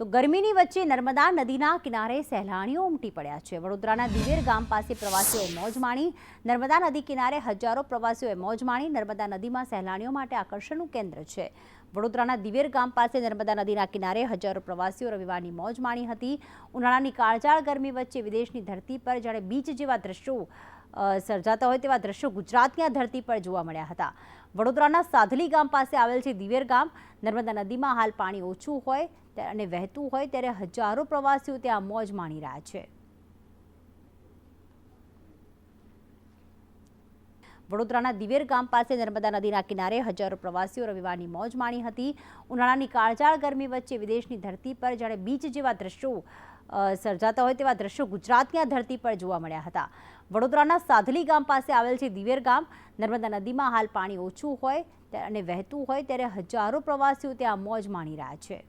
તો ગરમીની વચ્ચે નર્મદા નદીના કિનારે સહેલાણીઓ ઉમટી પડ્યા છે. વડોદરાના દિવેર ગામ પાસે પ્રવાસીઓએ મોજ માણી નર્મદા નદી કિનારે હજારો પ્રવાસીઓએ મોજ માણી નર્મદા નદીમાં સહેલાણીઓ માટે આકર્ષણનું કેન્દ્ર છે. વડોદરાના દિવેર ગામ પાસે નર્મદા નદીના કિનારે હજારો પ્રવાસીઓ રવિવારની મોજ માણી હતી. ઉનાળાની કાળજાળ ગરમી વચ્ચે વિદેશની ધરતી પર જાણે બીચ જેવા દ્રશ્યો સર્જાતા હોય તેવા દ્રશ્યો ગુજરાતની આ ધરતી પર જોવા મળ્યા હતા. વડોદરાના સાધલી ગામ પાસે આવેલ છે દિવેર ગામ. નર્મદા નદીમાં હાલ પાણી ઓછું હોય અને વહેતું હોય ત્યારે હજારો પ્રવાસીઓ ત્યાં મોજ માણી રહ્યા છે. વડોદરાના દિવેર ગામ પાસે નર્મદા નદીના કિનારે હજારો પ્રવાસીઓ રવિવારની મોજ માણી હતી. ઉનાળાની કાળજાળ ગરમી વચ્ચે વિદેશની ધરતી પર જાણે બીચ જેવા દ્રશ્યો સર્જાતા હોય તેવા દ્રશ્યો ગુજરાતની આ ધરતી પર જોવા મળ્યા હતા. વડોદરાના સાધલી ગામ પાસે આવેલ છે દિવેર ગામ. નર્મદા નદીમાં હાલ પાણી ઓછું હોય અને વહેતું હોય ત્યારે હજારો પ્રવાસીઓ ત્યાં મોજ માણી રહ્યા છે.